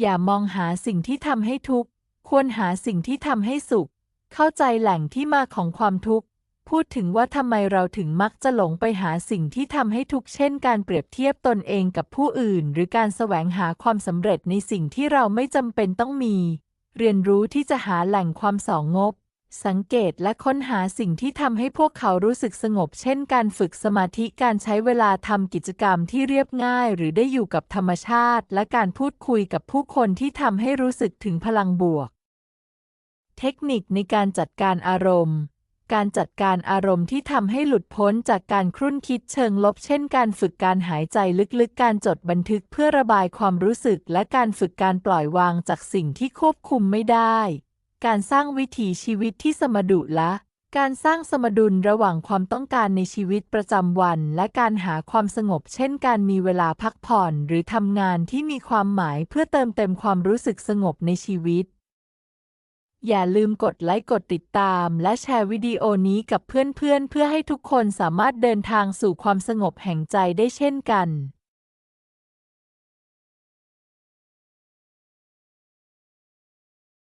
อย่ามองหาสิ่งที่ทำให้ทุกข์ ควรหาสิ่งที่ทำให้สุข เข้าใจแหล่งที่มาของความทุกข์ พูดถึงว่าทำไมเราถึงมักจะหลงไปหาสิ่งที่ทำให้ทุกข์เช่น การเปรียบเทียบตนเองกับผู้อื่น หรือการแสวงหาความสำเร็จในสิ่งที่เราไม่จำเป็นต้องมี เรียนรู้ที่จะหาแหล่งความสองงบ สังเกตและค้นหาสิ่งที่ทำให้พวกเขารู้สึกสงบ เช่นการฝึกสมาธิการใช้เวลาทำกิจกรรมที่เรียบง่าย หรือได้อยู่กับธรรมชาติ และการพูดคุยกับผู้คนที่ทำให้รู้สึกถึงพลังบวก เทคนิคในการจัดการอารมณ์ การจัดการอารมณ์ที่ทำให้หลุดพ้นจากการครุ่นคิดเชิงลบ เช่น การฝึกการหายใจลึกๆ การจดบันทึกเพื่อระบายความรู้สึก และการฝึกการปล่อยวางจากสิ่งที่ควบคุมไม่ได้ การสร้างวิถีชีวิตที่สมดุลละการสร้างสมดุลระหว่างความต้องการในชีวิตประจำวัน และการหาความสงบ เช่น การมีเวลาพักผ่อนหรือทำงานที่มีความหมายเพื่อเติมเต็มความรู้สึกสงบในชีวิต อย่าลืมกดไลค์กดติดตาม และแชร์วิดีโอนี้กับเพื่อนๆเพื่อให้ทุกคนสามารถเดินทางสู่ความสงบแห่งใจได้เช่นกัน